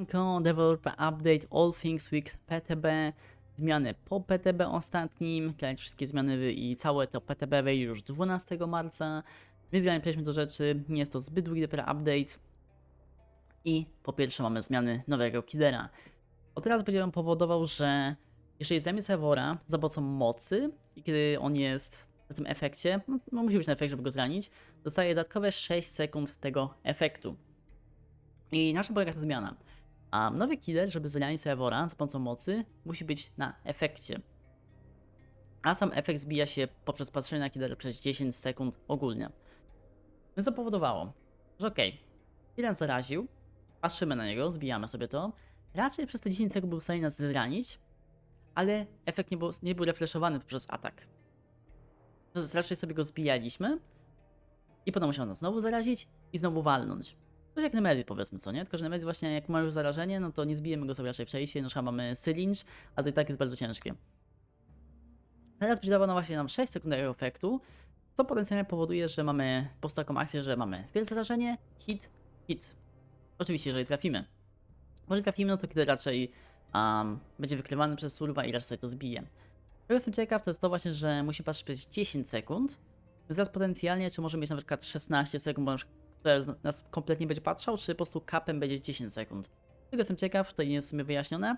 Siemanko, Developer Update, All Things Week PTB, zmiany po PTB ostatnim, klient wszystkie zmiany i całe to PTB wejdzie już 12 marca, więc przejdźmy do rzeczy, nie jest to zbyt długi dopiero update i po pierwsze mamy zmiany nowego killera. Od razu będzie on powodował, że jeżeli zajmie serwera za pomocą mocy i kiedy on jest na tym efekcie, no, no musi być na efekt, żeby go zranić, dostaje dodatkowe 6 sekund tego efektu. I na czym polega ta zmiana? A nowy killer, żeby zranić serwera za pomocą mocy, musi być na efekcie. A sam efekt zbija się poprzez patrzenie na killera przez 10 sekund ogólnie. Więc to powodowało, że okej, killer zaraził, patrzymy na niego, zbijamy sobie to, raczej przez te 10 sekund był w stanie nas zranić, ale efekt nie był, nie był refreshowany przez atak. Raczej sobie go zbijaliśmy i potem musiał nas znowu zarazić i znowu walnąć. Coś jak Nemedy powiedzmy, co nie? Tylko, że Nemedy właśnie jak ma już zarażenie, no to nie zbijemy go sobie raczej przejście, no mamy syringe, a to i tak jest bardzo ciężkie. Teraz będzie dawało właśnie nam 6 sekundowego efektu, co potencjalnie powoduje, że mamy po prostu taką akcję, że mamy wielkie zarażenie, hit, hit. Oczywiście, jeżeli trafimy. Jeżeli trafimy, no to kiedy raczej um, będzie wykrywany przez surwa i raczej sobie to zbije. Czego jestem ciekaw, to jest to właśnie, że musi patrzeć przez 10 sekund. Teraz potencjalnie, czy może mieć na przykład 16 sekund, bo na przykład które nas kompletnie będzie patrzał, czy po prostu kapem będzie 10 sekund. Tego jestem ciekaw, to nie jest sumie wyjaśnione.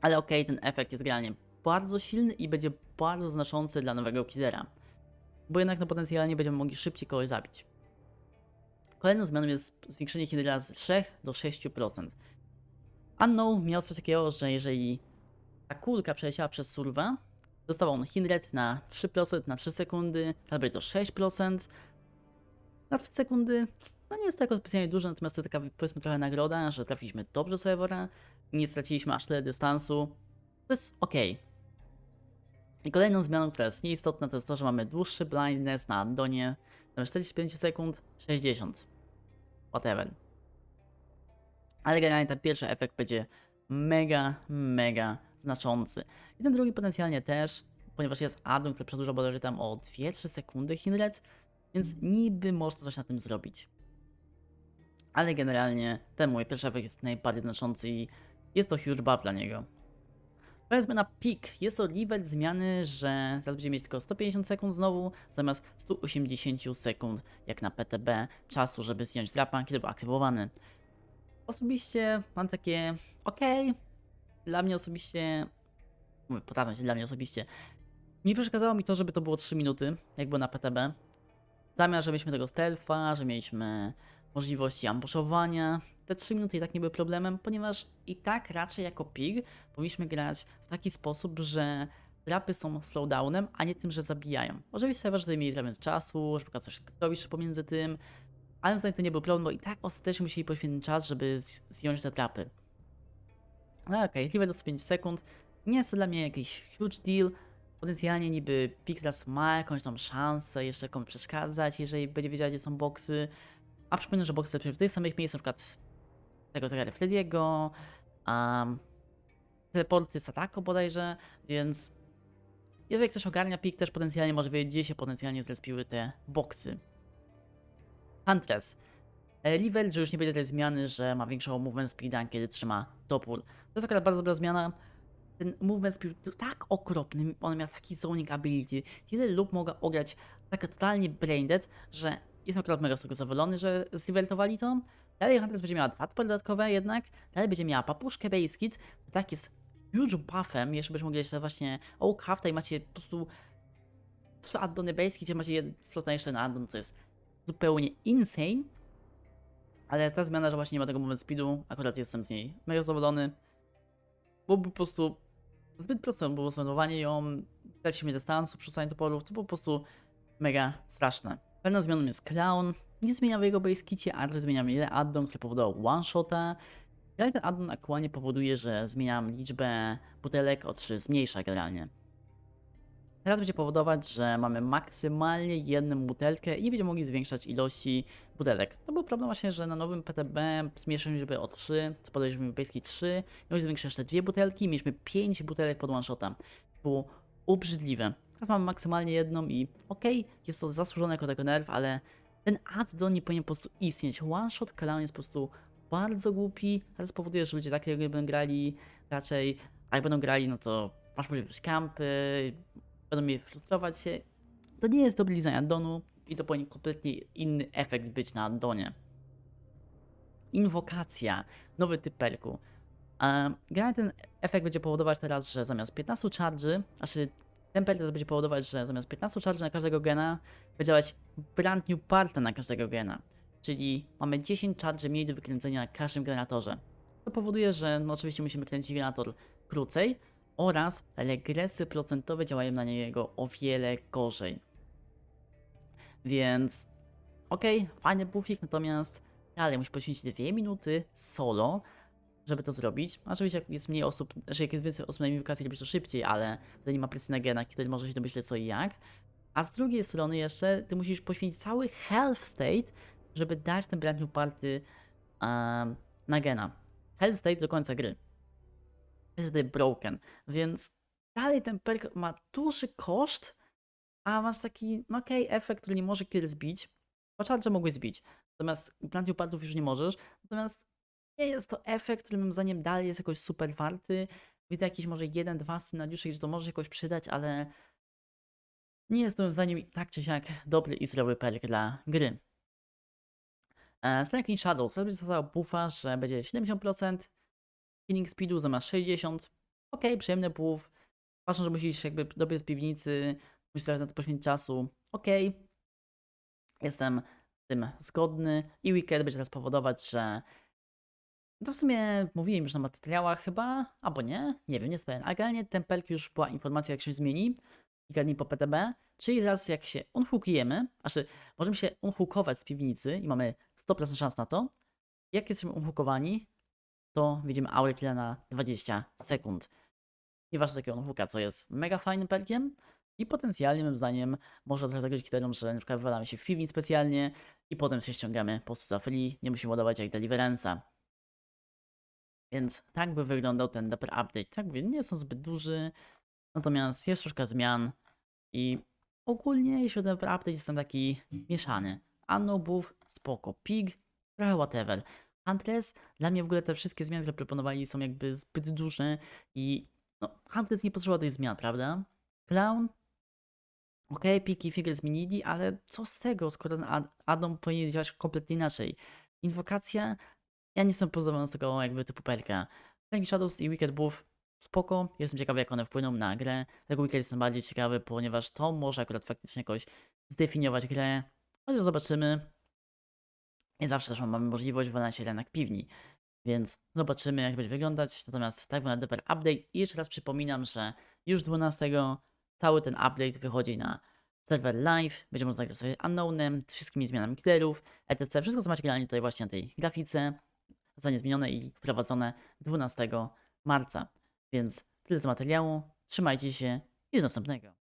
Ale okej, ten efekt jest generalnie bardzo silny i będzie bardzo znaczący dla nowego killera. Bo jednak no, potencjalnie będziemy mogli szybciej kogoś zabić. Kolejną zmianą jest zwiększenie killera z 3 do 6%. Unknown miał coś takiego, że jeżeli ta kulka przeleciała przez surwa, dostawał on hit na 3% na 3 sekundy, będzie to 6%, na 3 sekundy no nie jest to jako specjalnie dużo, natomiast to taka powiedzmy trochę nagroda, że trafiliśmy dobrze serwera i nie straciliśmy aż tyle dystansu. To jest ok. I kolejną zmianą, która jest nieistotna, to jest to, że mamy dłuższy blindness na addonie. Zamiast 45 sekund, 60. Whatever. Ale generalnie ten pierwszy efekt będzie mega, mega znaczący. I ten drugi potencjalnie też, ponieważ jest addon, który przedłuża bodajże tam o 2-3 sekundy hindret, więc niby można coś na tym zrobić. Ale generalnie ten mój pierwszy efekt jest najbardziej znaczący i jest to huge buff dla niego. Jest zmiana peak. Jest to level zmiany, że teraz będziemy mieć tylko 150 sekund znowu, zamiast 180 sekund, jak na PTB, czasu, żeby zdjąć trapa, kiedy był aktywowany. Osobiście mam takie, okej, dla mnie osobiście, mówię, powtarzam się, dla mnie osobiście, nie przeszkadzało mi to, żeby to było 3 minuty, jak było na PTB. Zamiast, że mieliśmy tego stealtha, że mieliśmy możliwości ambuszowania, te 3 minuty i tak nie były problemem, ponieważ i tak raczej jako pig powinniśmy grać w taki sposób, że trapy są slowdownem, a nie tym, że zabijają. Oczywiście serwer, że mieli trochę czasu, żeby coś zrobić pomiędzy tym, ale zdaniem to nie był problem, bo i tak ostatecznie musieli poświęcić czas, żeby z- zdjąć te trapy. No okej, okay, do 105 sekund. Nie jest to dla mnie jakiś huge deal. Potencjalnie niby Pixels ma jakąś tam szansę jeszcze komuś przeszkadzać, jeżeli będzie wiedział, gdzie są boksy. A przypomnę, że boksy w tych samych miejscach, na przykład tego zagrania Freddy'ego, um, teleporty Satako bodajże, więc jeżeli ktoś ogarnia pik, też potencjalnie może wiedzieć, gdzie się potencjalnie zrespiły te boksy. Huntress. E, Level, że już nie będzie tej zmiany, że ma większą movement speeda, kiedy trzyma topór. To jest akurat bardzo dobra zmiana. Ten movement speed był tak okropny, on miał taki zoning ability. Tyle lub mogła ograć tak totalnie braindead, że jest mega z tego zadowolony, że zleveltowali to. Dalej Huntress będzie miała dwa topory dodatkowe jednak. Dalej będzie miała papuszkę Base Kit, to tak jest huge buffem, jeszcze byśmy mogli jeszcze właśnie Oak Half, i macie po prostu trzy addony Base Kit, macie slot na jeszcze na addon, co jest zupełnie insane. Ale ta zmiana, że właśnie nie ma tego movement speedu, akurat jestem z niej mega zadowolony. Byłoby po prostu zbyt proste było zanowanie ją, tracimy dystansu, przesłanie toporów, to było po prostu mega straszne. Pewną zmianą jest Clown, nie zmieniamy jego base kicie, ale zmieniamy ile addon, który powodował one shota. Ale ten addon aktualnie powoduje, że zmieniam liczbę butelek o 3, zmniejsza generalnie. Teraz będzie powodować, że mamy maksymalnie jedną butelkę i nie będziemy mogli zwiększać ilości butelek. To był problem właśnie, że na nowym PTB zmniejszyliśmy o 3, co podaliśmy basic 3, i mogli zwiększyć jeszcze dwie butelki, mieliśmy 5 butelek pod one shota. Było obrzydliwe. Teraz mamy maksymalnie jedną i okej, okay, jest to zasłużone jako tego nerw, ale ten addon nie powinien po prostu istnieć. One shot clown jest po prostu bardzo głupi, ale spowoduje, że ludzie takie gry będą grali raczej, a jak będą grali, no to masz możliwość kampy, będą mieli frustrować się. To nie jest design addonu i to powinien kompletnie inny efekt być na addonie. Inwokacja, nowy typ perku. Generalnie ten efekt będzie powodować teraz, że zamiast 15 charge, znaczy ten perk będzie powodować, że zamiast 15 charge na każdego gena, będzie dawać brand new partę na każdego gena. Czyli mamy 10 charge mniej do wykręcenia na każdym generatorze. To powoduje, że no oczywiście musimy kręcić generator krócej oraz regresy procentowe działają na niego o wiele gorzej. Więc okej, fajny buffik, natomiast dalej musi poświęcić 2 minuty solo, żeby to zrobić. Oczywiście jak jest mniej osób, że jak jest więcej osób na inwokacji, robisz to szybciej, ale wtedy nie ma presji na genach, wtedy może się domyśleć co i jak. A z drugiej strony jeszcze, ty musisz poświęcić cały health state, żeby dać ten brand new party um, na gena. Health state do końca gry. Jest tutaj broken, więc dalej ten perk ma duży koszt, a masz taki, no okej, efekt, który nie może kill zbić, bo charge mogłeś zbić. Natomiast new partów już nie możesz. Natomiast nie jest to efekt, który moim zdaniem dalej jest jakoś super warty. Widzę jakiś może jeden, dwa scenariusze, gdzie to może jakoś przydać, ale nie jest moim zdaniem tak czy siak dobry i zdrowy perk dla gry. E, Striking Shadow sobie została buffa, że będzie 70% killing speedu zamiast 60. Ok, przyjemny buff. Ważne, że musisz jakby dobiec z piwnicy, musisz na to poświęcić czasu. Ok, jestem z tym zgodny i Wicked będzie teraz powodować, że to w sumie mówiłem już na materiałach chyba, albo nie, nie wiem, nie jest pewien. A generalnie ten już była informacja jak się zmieni, kilka dni po PTB, czyli teraz jak się unhookujemy, znaczy możemy się unhookować z piwnicy i mamy 100% szans na to, jak jesteśmy unhookowani, to widzimy aurę killa na 20 sekund. Nieważne jakiego unhooka, co jest mega fajnym perkiem i potencjalnie moim zdaniem może trochę zagrozić killerom, że na przykład wywalamy się w piwnic specjalnie i potem się ściągamy po prostu za free, nie musimy ładować jak Deliverance'a. Więc tak by wyglądał ten Dapper Update. Tak mówię, nie są zbyt duży, natomiast jest troszkę zmian i ogólnie jeśli chodzi o Dapper Update jestem taki mieszany. Anno spoko, Pig, trochę whatever. Huntress, dla mnie w ogóle te wszystkie zmiany, które proponowali są jakby zbyt duże i no, Huntress nie potrzebował tych zmian, prawda? Clown, okay, Piki Figure zmienili, ale co z tego, skoro ten ad- addon powinien działać kompletnie inaczej. Inwokacja, ja nie jestem pozbawiony z tego jakby typu perka. Flanking Shadows i Wicked Buff spoko, jestem ciekawy jak one wpłyną na grę. Tego Wicked jestem bardziej ciekawy, ponieważ to może akurat faktycznie jakoś zdefiniować grę. Chociaż zobaczymy. Nie zawsze też mamy możliwość wylania się jednak piwni. Więc zobaczymy jak będzie wyglądać. Natomiast tak wygląda Dapper Update. I jeszcze raz przypominam, że już 12 cały ten update wychodzi na serwer live. Będzie można zagrać sobie Unknownem, wszystkimi zmianami killerów, etc. Wszystko co macie generalnie tutaj właśnie na tej grafice zostanie zmienione i wprowadzone 12 marca. Więc tyle z materiału. Trzymajcie się i do następnego.